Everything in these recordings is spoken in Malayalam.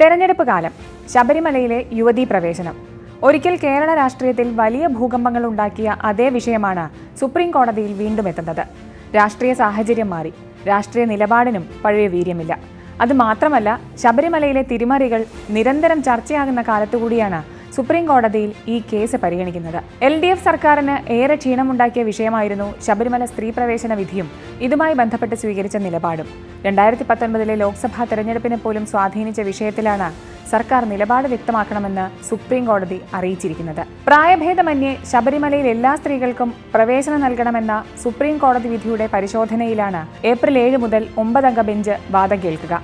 തെരഞ്ഞെടുപ്പ് കാലം ശബരിമലയിലെ യുവതീ പ്രവേശനം. ഒരിക്കൽ കേരള രാഷ്ട്രീയത്തിൽ വലിയ ഭൂകമ്പങ്ങൾ ഉണ്ടാക്കിയ അതേ വിഷയമാണ് സുപ്രീം കോടതിയിൽ വീണ്ടും എത്തുന്നത്. രാഷ്ട്രീയ സാഹചര്യം മാറി രാഷ്ട്രീയ നിലപാടിനും പഴയ വീര്യമില്ല. അത് മാത്രമല്ല ശബരിമലയിലെ തിരിമറികൾ നിരന്തരം ചർച്ചയാകുന്ന കാലത്തുകൂടിയാണ് സുപ്രീം കോടതിയിൽ ഈ കേസ് പരിഗണിക്കുന്നത്. എൽ ഡി എഫ് സർക്കാരിന് ഏറെ ക്ഷീണമുണ്ടാക്കിയ വിഷയമായിരുന്നു ശബരിമല സ്ത്രീ പ്രവേശന വിധിയും ഇതുമായി ബന്ധപ്പെട്ട് സ്വീകരിച്ച നിലപാടും. രണ്ടായിരത്തി പത്തൊൻപതിലെ ലോക്സഭാ തെരഞ്ഞെടുപ്പിനെ പോലും സ്വാധീനിച്ച വിഷയത്തിലാണ് സർക്കാർ നിലപാട് വ്യക്തമാക്കണമെന്ന് സുപ്രീം കോടതി അറിയിച്ചിരിക്കുന്നത്. പ്രായഭേദമന്യേ ശബരിമലയിൽ എല്ലാ സ്ത്രീകൾക്കും പ്രവേശനം നൽകണമെന്ന സുപ്രീം കോടതി വിധിയുടെ പരിശോധനയിലാണ് ഏപ്രിൽ ഏഴ് മുതൽ ഒമ്പതംഗ ബെഞ്ച് വാദം കേൾക്കുക.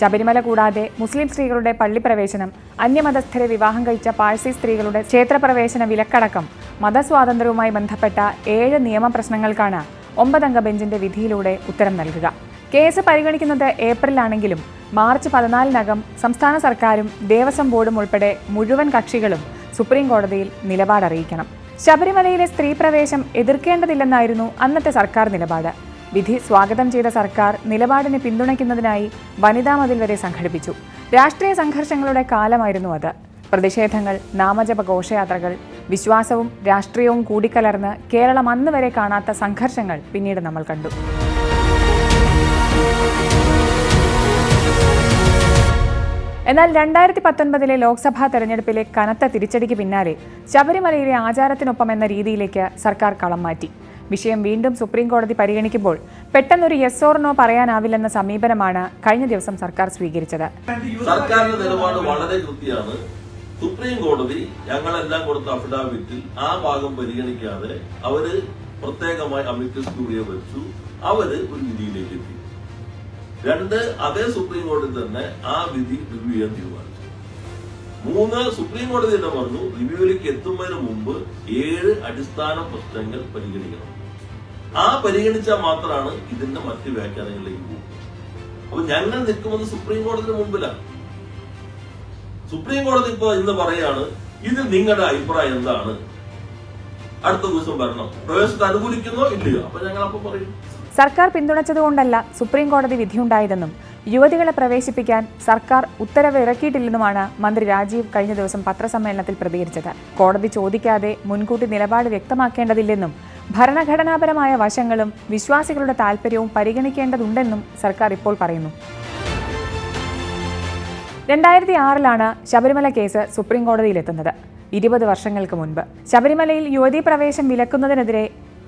ശബരിമല കൂടാതെ മുസ്ലിം സ്ത്രീകളുടെ പള്ളിപ്രവേശനം അന്യമതസ്ഥരെ വിവാഹം കഴിച്ച പാഴ്സി സ്ത്രീകളുടെ ക്ഷേത്രപ്രവേശന വിലക്കടക്കം മതസ്വാതന്ത്ര്യവുമായി ബന്ധപ്പെട്ട ഏഴ് നിയമപ്രശ്നങ്ങൾക്കാണ് ഒമ്പതംഗ ബെഞ്ചിന്റെ വിധിയിലൂടെ ഉത്തരം നൽകുക. കേസ് പരിഗണിക്കുന്നത് ഏപ്രിലാണെങ്കിലും മാർച്ച് പതിനാലിനകം സംസ്ഥാന സർക്കാരും ദേവസ്വം ബോർഡും ഉൾപ്പെടെ മുഴുവൻ കക്ഷികളും സുപ്രീം കോടതിയിൽ നിലപാടറിയിക്കണം. ശബരിമലയിലെ സ്ത്രീ പ്രവേശം എതിർക്കേണ്ടതില്ലെന്നായിരുന്നു അന്നത്തെ സർക്കാർ നിലപാട്. വിധി സ്വാഗതം ചെയ്ത സർക്കാർ നിലപാടിനെ പിന്തുണയ്ക്കുന്നതിനായി വനിതാ മതിൽ വരെ സംഘടിപ്പിച്ചു. രാഷ്ട്രീയ സംഘർഷങ്ങളുടെ കാലമായിരുന്നു അത്. പ്രതിഷേധങ്ങൾ നാമജപ ഘോഷയാത്രകൾ വിശ്വാസവും രാഷ്ട്രീയവും കൂടിക്കലർന്ന് കേരളം അന്ന് വരെ കാണാത്ത സംഘർഷങ്ങൾ പിന്നീട് നമ്മൾ കണ്ടു. എന്നാൽ രണ്ടായിരത്തി പത്തൊൻപതിലെ ലോക്സഭാ തെരഞ്ഞെടുപ്പിലെ കനത്ത തിരിച്ചടിക്ക് പിന്നാലെ ശബരിമലയിലെ ആചാരത്തിനൊപ്പം എന്ന രീതിയിലേക്ക് സർക്കാർ കളം മാറ്റി. വിഷയം വീണ്ടും സുപ്രീം കോടതി പരിഗണിക്കുമ്പോൾ പെട്ടെന്നൊരു യെസ് ഓർ നോ പറയാനാവില്ലെന്ന സമീപനമാണ് കഴിഞ്ഞ ദിവസം സർക്കാർ സ്വീകരിച്ചത്. സർക്കാരിന്റെ നിലപാട് വളരെ കൃത്യമാണ്. സുപ്രീം കോടതി ഞങ്ങളെല്ലാം കൊടുത്ത അഫിഡാവിറ്റിൽ ആ ഭാഗം പരിഗണിക്കാതെ അവർ പ്രത്യേകമായി അമിക്കസ് ക്യൂറിയെ വെച്ചു. അവർ ഒരു വിധിയിലേക്ക് എത്തി. രണ്ട് അതേ സുപ്രീം കോടതി തന്നെ ആ വിധി റിവ്യൂ ചെയ്യാൻ തീരുമാനിച്ചു. മൂന്ന് സുപ്രീം കോടതി തന്നെ പറഞ്ഞു റിവ്യൂവിലേക്ക് എത്തുന്നതിന് മുമ്പ് ഏഴ് അടിസ്ഥാന പ്രശ്നങ്ങൾ പരിഗണിക്കണം. ആ പരിഗണിച്ചാൽ മാത്രമാണ് ഇതിന്റെ മറ്റ് വ്യാഖ്യാനങ്ങളിലേക്ക് പോകും അപ്പൊ ഞങ്ങൾ നിൽക്കുന്നത് സുപ്രീം കോടതിന് മുമ്പിലാണ്. സുപ്രീം കോടതി ഇപ്പൊ ഇന്ന് പറയാണ് ഇതിൽ നിങ്ങളുടെ അഭിപ്രായം എന്താണ്? അടുത്ത ദിവസം വരണം. പ്രവേശനത്തെ അനുകൂലിക്കുന്നോ ഇല്ലയോ? അപ്പൊ ഞങ്ങൾ അപ്പൊ പറയും. സർക്കാർ പിന്തുണച്ചതുകൊണ്ടല്ല സുപ്രീം കോടതി വിധിയുണ്ടായതെന്നും യുവതികളെ പ്രവേശിപ്പിക്കാൻ സർക്കാർ ഉത്തരവ് ഇറക്കിയിട്ടില്ലെന്നുമാണ് മന്ത്രി രാജീവ് കഴിഞ്ഞ ദിവസം പത്രസമ്മേളനത്തിൽ പ്രതികരിച്ചത്. കോടതി ചോദിക്കാതെ മുൻകൂട്ടി നിലപാട് വ്യക്തമാക്കേണ്ടതില്ലെന്നും ഭരണഘടനാപരമായ വശങ്ങളും വിശ്വാസികളുടെ താൽപ്പര്യവും പരിഗണിക്കേണ്ടതുണ്ടെന്നും സർക്കാർ ഇപ്പോൾ പറയുന്നു. രണ്ടായിരത്തി ആറിലാണ് ശബരിമല കേസ് സുപ്രീം കോടതിയിലെത്തുന്നത്. ഇരുപത് വർഷങ്ങൾക്ക് മുൻപ്. ശബരിമലയിൽ യുവതീ പ്രവേശം വിലക്കുന്നതിനെതിരെ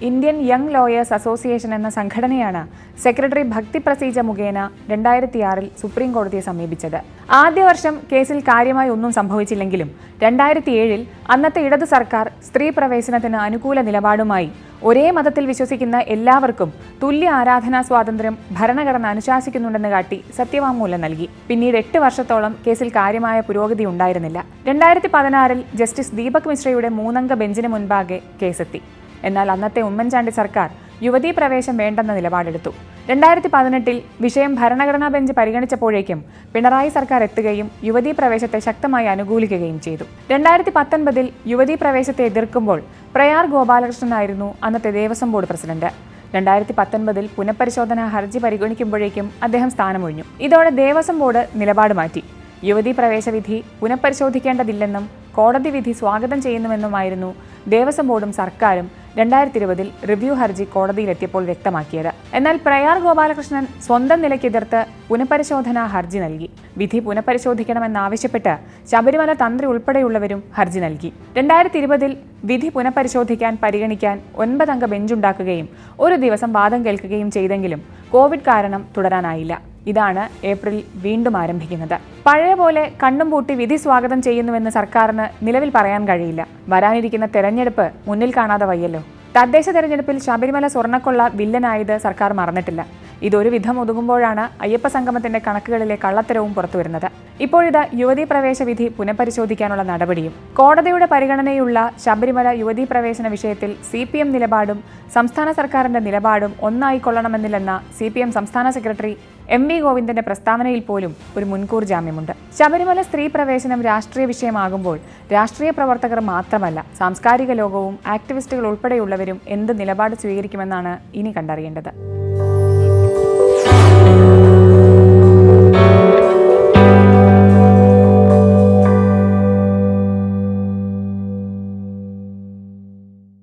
ഇന്ത്യൻ യങ് ലോയേഴ്സ് അസോസിയേഷൻ എന്ന സംഘടനയാണ് സെക്രട്ടറി ഭക്തി പ്രസീജ മുഖേന രണ്ടായിരത്തി ആറിൽ സുപ്രീം കോടതിയെ സമീപിച്ചത്. ആദ്യ വർഷം കേസിൽ കാര്യമായി ഒന്നും സംഭവിച്ചില്ലെങ്കിലും രണ്ടായിരത്തി ഏഴിൽ അന്നത്തെ ഇടതു സർക്കാർ സ്ത്രീ പ്രവേശനത്തിന് അനുകൂല നിലപാടുമായി ഒരേ മതത്തിൽ വിശ്വസിക്കുന്ന എല്ലാവർക്കും തുല്യ ആരാധനാ സ്വാതന്ത്ര്യം ഭരണഘടന അനുശാസിക്കുന്നുണ്ടെന്ന് കാട്ടി സത്യവാങ്മൂലം നൽകി. പിന്നീട് എട്ട് വർഷത്തോളം കേസിൽ കാര്യമായ പുരോഗതി ഉണ്ടായിരുന്നില്ല. രണ്ടായിരത്തി പതിനാറിൽ ജസ്റ്റിസ് ദീപക് മിശ്രയുടെ മൂന്നംഗ ബെഞ്ചിന് മുൻപാകെ കേസെത്തി. എന്നാൽ അന്നത്തെ ഉമ്മൻചാണ്ടി സർക്കാർ യുവതീ പ്രവേശം വേണ്ടെന്ന നിലപാടെടുത്തു. രണ്ടായിരത്തി പതിനെട്ടിൽ വിഷയം ഭരണഘടനാ ബെഞ്ച് പരിഗണിച്ചപ്പോഴേക്കും പിണറായി സർക്കാർ എത്തുകയും യുവതീ പ്രവേശത്തെ ശക്തമായി അനുകൂലിക്കുകയും ചെയ്തു. രണ്ടായിരത്തി പത്തൊൻപതിൽ യുവതീ പ്രവേശത്തെ എതിർക്കുമ്പോൾ പ്രയാർ ഗോപാലകൃഷ്ണനായിരുന്നു അന്നത്തെ ദേവസ്വം ബോർഡ് പ്രസിഡന്റ്. രണ്ടായിരത്തി പത്തൊൻപതിൽ പുനഃപരിശോധനാ ഹർജി പരിഗണിക്കുമ്പോഴേക്കും അദ്ദേഹം സ്ഥാനമൊഴിഞ്ഞു. ഇതോടെ ദേവസ്വം ബോർഡ് നിലപാട് മാറ്റി. യുവതീ പ്രവേശ വിധി പുനഃപരിശോധിക്കേണ്ടതില്ലെന്നും കോടതി വിധി സ്വാഗതം ചെയ്യുന്നുവെന്നുമായിരുന്നു ദേവസ്വം ബോർഡും സർക്കാരും രണ്ടായിരത്തി ഇരുപതിൽ റിവ്യൂ ഹർജി കോടതിയിലെത്തിയപ്പോൾ വ്യക്തമാക്കിയത്. എന്നാൽ പ്രയാർ ഗോപാലകൃഷ്ണൻ സ്വന്തം നിലയ്ക്കെതിർത്ത് പുനഃപരിശോധനാ ഹർജി നൽകി. വിധി പുനഃപരിശോധിക്കണമെന്നാവശ്യപ്പെട്ട് ശബരിമല തന്ത്രി ഉൾപ്പെടെയുള്ളവരും ഹർജി നൽകി. രണ്ടായിരത്തി ഇരുപതിൽ വിധി പുനഃപരിശോധിക്കാൻ പരിഗണിക്കാൻ ഒൻപതംഗ ബെഞ്ചുണ്ടാക്കുകയും ഒരു ദിവസം വാദം കേൾക്കുകയും ചെയ്തെങ്കിലും കോവിഡ് കാരണം തുടരാനായില്ല. ഇതാണ് ഏപ്രിൽ വീണ്ടും ആരംഭിക്കുന്നത്. പഴയ പോലെ കണ്ണും പൂട്ടി വിധി സ്വാഗതം ചെയ്യുന്നുവെന്ന് സർക്കാരിന് നിലവിൽ പറയാൻ കഴിയില്ല. വരാനിരിക്കുന്ന തെരഞ്ഞെടുപ്പ് മുന്നിൽ കാണാതെ വയ്യല്ലോ. തദ്ദേശ തെരഞ്ഞെടുപ്പിൽ ശബരിമല സ്വർണക്കൊള്ള വില്ലനായത് സർക്കാർ മറന്നിട്ടില്ല. ഇതൊരു വിധം ഒതുങ്ങുമ്പോഴാണ് അയ്യപ്പ സംഗമത്തിന്റെ കണക്കുകളിലെ കള്ളത്തരവും പുറത്തുവരുന്നത്. ഇപ്പോഴിത് യുവതീ പ്രവേശ വിധി പുനഃപരിശോധിക്കാനുള്ള നടപടിയും. കോടതിയുടെ പരിഗണനയുള്ള ശബരിമല യുവതീ പ്രവേശന വിഷയത്തിൽ സി പി എം നിലപാടും സംസ്ഥാന സർക്കാരിന്റെ നിലപാടും ഒന്നായിക്കൊള്ളണമെന്നില്ലെന്ന സി പി എം സംസ്ഥാന സെക്രട്ടറി എം വി ഗോവിന്ദന്റെ പ്രസ്താവനയിൽ പോലും ഒരു മുൻകൂർ ജാമ്യമുണ്ട്. ശബരിമല സ്ത്രീ പ്രവേശനം രാഷ്ട്രീയ വിഷയമാകുമ്പോൾ രാഷ്ട്രീയ പ്രവർത്തകർ മാത്രമല്ല സാംസ്കാരിക ലോകവും ആക്ടിവിസ്റ്റുകൾ ഉൾപ്പെടെയുള്ളവരും എന്ത് നിലപാട് സ്വീകരിക്കുമെന്നാണ് ഇനി കണ്ടറിയേണ്ടത്.